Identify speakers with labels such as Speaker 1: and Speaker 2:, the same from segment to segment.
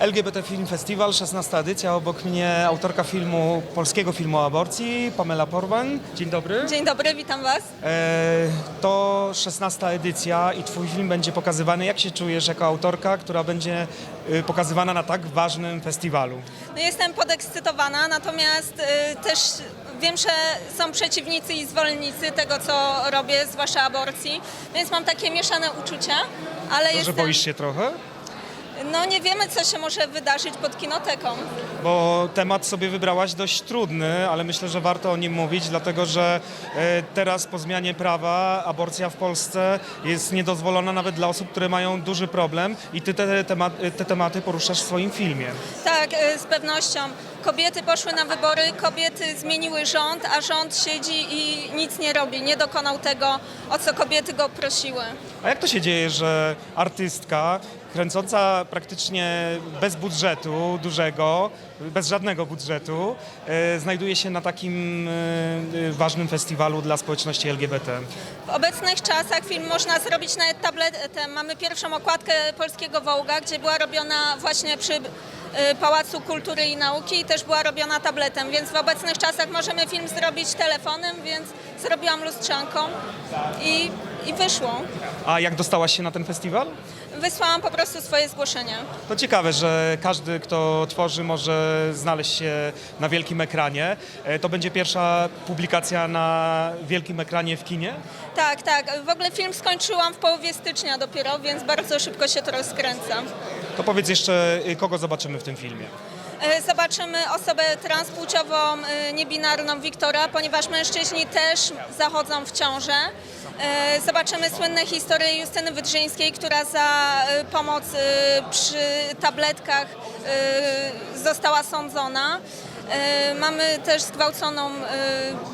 Speaker 1: LGBT Film Festival, 16 edycja. Obok mnie autorka filmu, polskiego filmu o aborcji, Pamela Porwan. Dzień dobry.
Speaker 2: Dzień dobry, witam Was.
Speaker 1: E, to 16 edycja i twój film będzie pokazywany. Jak się czujesz jako autorka, która będzie y, pokazywana na tak ważnym festiwalu?
Speaker 2: No jestem podekscytowana, natomiast y, też wiem, że są przeciwnicy i zwolennicy tego, co robię, zwłaszcza aborcji, więc mam takie mieszane uczucia, ale
Speaker 1: To, że
Speaker 2: jestem...
Speaker 1: boisz się trochę?
Speaker 2: No nie wiemy, co się może wydarzyć pod kinoteką.
Speaker 1: Bo temat sobie wybrałaś dość trudny, ale myślę, że warto o nim mówić, dlatego że e, teraz po zmianie prawa aborcja w Polsce jest niedozwolona nawet dla osób, które mają duży problem i ty te, temat, te tematy poruszasz w swoim filmie.
Speaker 2: Tak, y, z pewnością. Kobiety poszły na wybory, kobiety zmieniły rząd, a rząd siedzi i nic nie robi. Nie dokonał tego, o co kobiety go prosiły.
Speaker 1: A jak to się dzieje, że artystka kręcąca praktycznie bez budżetu dużego, bez żadnego budżetu, e, znajduje się na takim e, e, ważnym festiwalu dla społeczności LGBT?
Speaker 2: W obecnych czasach film można zrobić nawet tabletem. Mamy pierwszą okładkę polskiego Wołga, gdzie była robiona właśnie przy y, Pałacu Kultury i Nauki i też była robiona tabletem, więc w obecnych czasach możemy film zrobić telefonem, więc zrobiłam lustrzanką i, i wyszło.
Speaker 1: A jak dostałaś się na ten festiwal?
Speaker 2: Wysłałam po prostu swoje zgłoszenie.
Speaker 1: To ciekawe, że każdy, kto tworzy, może znaleźć się na wielkim ekranie. E, To będzie pierwsza publikacja na wielkim ekranie w kinie?
Speaker 2: Tak, tak. W ogóle film skończyłam w połowie stycznia dopiero, więc bardzo szybko się to rozkręca.
Speaker 1: To powiedz jeszcze, y, kogo zobaczymy w tym filmie.
Speaker 2: E, Zobaczymy osobę transpłciową, e, niebinarną Wiktora, ponieważ mężczyźni też zachodzą w ciążę. E, Zobaczymy słynne historie Justyny Wydrzyńskiej, która za pomoc przy tabletkach została sądzona. Mamy też zgwałconą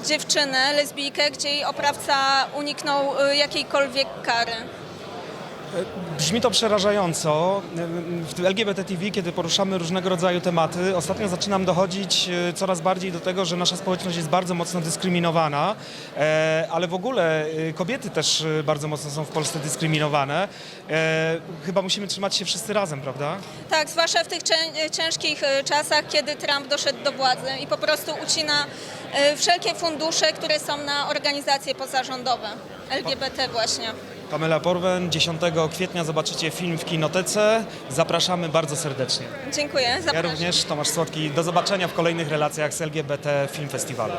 Speaker 2: dziewczynę, lesbijkę, gdzie jej oprawca uniknął jakiejkolwiek kary.
Speaker 1: Brzmi to przerażająco. W LGBT TV, kiedy poruszamy różnego rodzaju tematy, ostatnio zaczynam dochodzić e, coraz bardziej do tego, że nasza społeczność jest bardzo mocno dyskryminowana, e, ale w ogóle e, kobiety też e, bardzo mocno są w Polsce dyskryminowane. E, Chyba musimy trzymać się wszyscy razem, prawda?
Speaker 2: Tak, zwłaszcza w tych cię- ciężkich e, czasach, kiedy Trump doszedł do władzy i po prostu ucina e, wszelkie fundusze, które są na organizacje pozarządowe, LGBT właśnie.
Speaker 1: Pamela Porwen, 10 kwietnia zobaczycie film w Kinotece. Zapraszamy bardzo serdecznie.
Speaker 2: Dziękuję,
Speaker 1: Ja
Speaker 2: zapraszam.
Speaker 1: również, Tomasz Słodki. Do zobaczenia w kolejnych relacjach z LGBT Film Festiwalu.